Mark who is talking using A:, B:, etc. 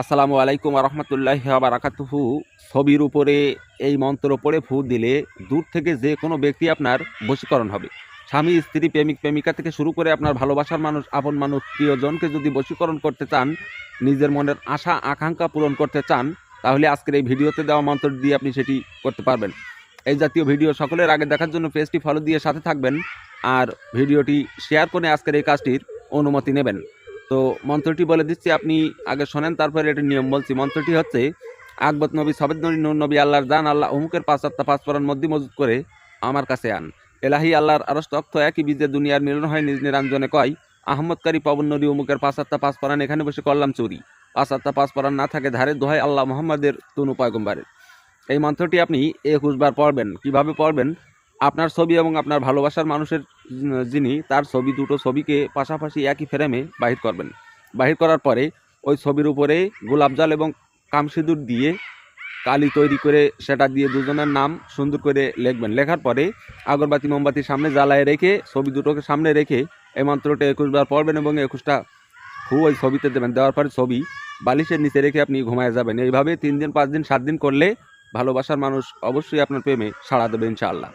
A: আসসালামু আলাইকুম রহমতুল্লাহ বারাকাতুহু। ছবির উপরে এই মন্ত্র পড়ে ফু দিলে দূর থেকে যে কোনো ব্যক্তি আপনার বশীকরণ হবে। স্বামী, স্ত্রী, প্রেমিক, প্রেমিকা থেকে শুরু করে আপনার ভালোবাসার মানুষ, আপন মানুষ, প্রিয়জনকে যদি বশীকরণ করতে চান, নিজের মনের আশা, আকাঙ্ক্ষা পূরণ করতে চান, তাহলে আজকের এই ভিডিওতে দেওয়া মন্ত্র দিয়ে আপনি সেটি করতে পারবেন। এই জাতীয় ভিডিও সকলের আগে দেখার জন্য পেজটি ফলো দিয়ে সাথে থাকবেন আর ভিডিওটি শেয়ার করে আজকের এই কাজটির অনুমতি নেবেন। তো মন্ত্রটি বলে দিচ্ছি, আপনি আগে শোনেন, তারপরে এটির নিয়ম বলছি। মন্ত্রটি হচ্ছে আকবত নবী, সবেদ নবী, নূর নবী, আল্লাহর দান আল্লাহ অমুকের পাঁচ আত্মা পাঁচ মধ্যে মজুদ করে আমার কাছে আন। এলাহি আল্লাহর আরস তক্ত একই বীজে দুনিয়ার মিলন হয়, নিজ নিরঞ্জনে কয় আহমদকারী পবন নদী অমুকের পাঁচ আত্মা পাঁচ পরান এখানে বসে করলাম চুরি। পাঁচ আত্মা পাঁচ পরান না থাকে ধারে দোহাই আল্লাহ মোহাম্মদের তুনু পয়গম্বারের। এই মন্ত্রটি আপনি এ একুশবার পড়বেন। কীভাবে পড়বেন? আপনার ছবি এবং আপনার ভালোবাসার মানুষের যিনি, তার ছবি, দুটো ছবিকে পাশাপাশি একই ফ্রেমে বাহির করবেন। বাহির করার পরে ওই ছবির উপরে গোলাপ জল এবং কামসিঁদুর দিয়ে কালি তৈরি করে সেটা দিয়ে দুজনের নাম সুন্দর করে লিখবেন। লেখার পরে আগরবাতি, মোমবাতি সামনে জ্বালায় রেখে, ছবি দুটোকে সামনে রেখে এই মন্ত্রটা একুশবার পড়বেন এবং একুশটা ফু ওই ছবিতে দেবেন। দেওয়ার পরে ছবি বালিশের নিচে রেখে আপনি ঘুমায় যাবেন। এইভাবে তিন দিন, পাঁচ দিন, সাত দিন করলে ভালোবাসার মানুষ অবশ্যই আপনার প্রেমে সাড়া দেবে ইনশাআল্লাহ।